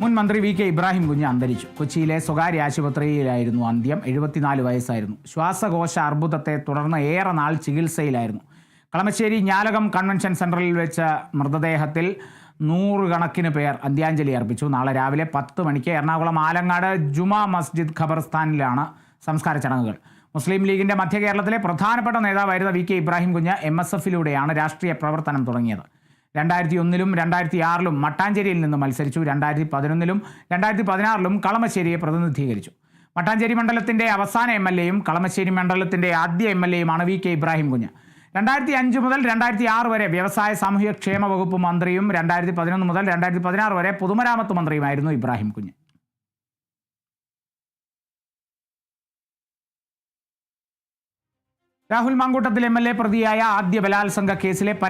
മുൻ മന്ത്രി V K Ibrahim കുഞ്ഞ് അന്തരിച്ചു. കൊച്ചിയിലെ സ്വകാര്യ ആശുപത്രിയിലായിരുന്നു അന്ത്യം. എഴുപത്തിനാല് വയസ്സായിരുന്നു. ശ്വാസകോശ അർബുദത്തെ തുടർന്ന് ഏറെ നാൾ ചികിത്സയിലായിരുന്നു. കളമശ്ശേരി ഞാലകം കൺവെൻഷൻ സെന്ററിൽ വെച്ച മൃതദേഹത്തിൽ നൂറുകണക്കിന് പേർ അന്ത്യാഞ്ജലി അർപ്പിച്ചു. നാളെ രാവിലെ പത്ത് മണിക്ക് എറണാകുളം ആലങ്ങാട് ജുമാ മസ്ജിദ് ഖബർസ്ഥാനിലാണ് സംസ്കാര ചടങ്ങുകൾ. മുസ്ലിം ലീഗിന്റെ മധ്യ കേരളത്തിലെ പ്രധാനപ്പെട്ട നേതാവായിരുന്ന വി കെ ഇബ്രാഹിം കുഞ്ഞ് എം എസ് എഫിലൂടെയാണ് രാഷ്ട്രീയ പ്രവർത്തനം തുടങ്ങിയത്. രണ്ടായിരത്തി ഒന്നിലും രണ്ടായിരത്തി ആറിലും മട്ടാഞ്ചേരിയിൽ നിന്ന് മത്സരിച്ചു. രണ്ടായിരത്തി പതിനൊന്നിലും രണ്ടായിരത്തി പതിനാറിലും കളമശ്ശേരിയെ പ്രതിനിധീകരിച്ചു. മട്ടാഞ്ചേരി മണ്ഡലത്തിന്റെ അവസാന എം എൽ എയും കളമശ്ശേരി മണ്ഡലത്തിന്റെ ആദ്യ എം എൽ എയുമാണ് വി കെ ഇബ്രാഹിം കുഞ്ഞ്. രണ്ടായിരത്തി അഞ്ച് മുതൽ രണ്ടായിരത്തി ആറ് വരെ വ്യവസായ സാമൂഹ്യ ക്ഷേമ വകുപ്പ് മന്ത്രിയും രണ്ടായിരത്തി പതിനൊന്ന് മുതൽ രണ്ടായിരത്തി പതിനാറ് വരെ പൊതുമരാമത്ത് മന്ത്രിയുമായിരുന്നു Ibrahim Kunju. Rahul Mankoottathil M L A പ്രതിയായ ആദ്യ ബലാത്സംഗ കേസിലെ പരാ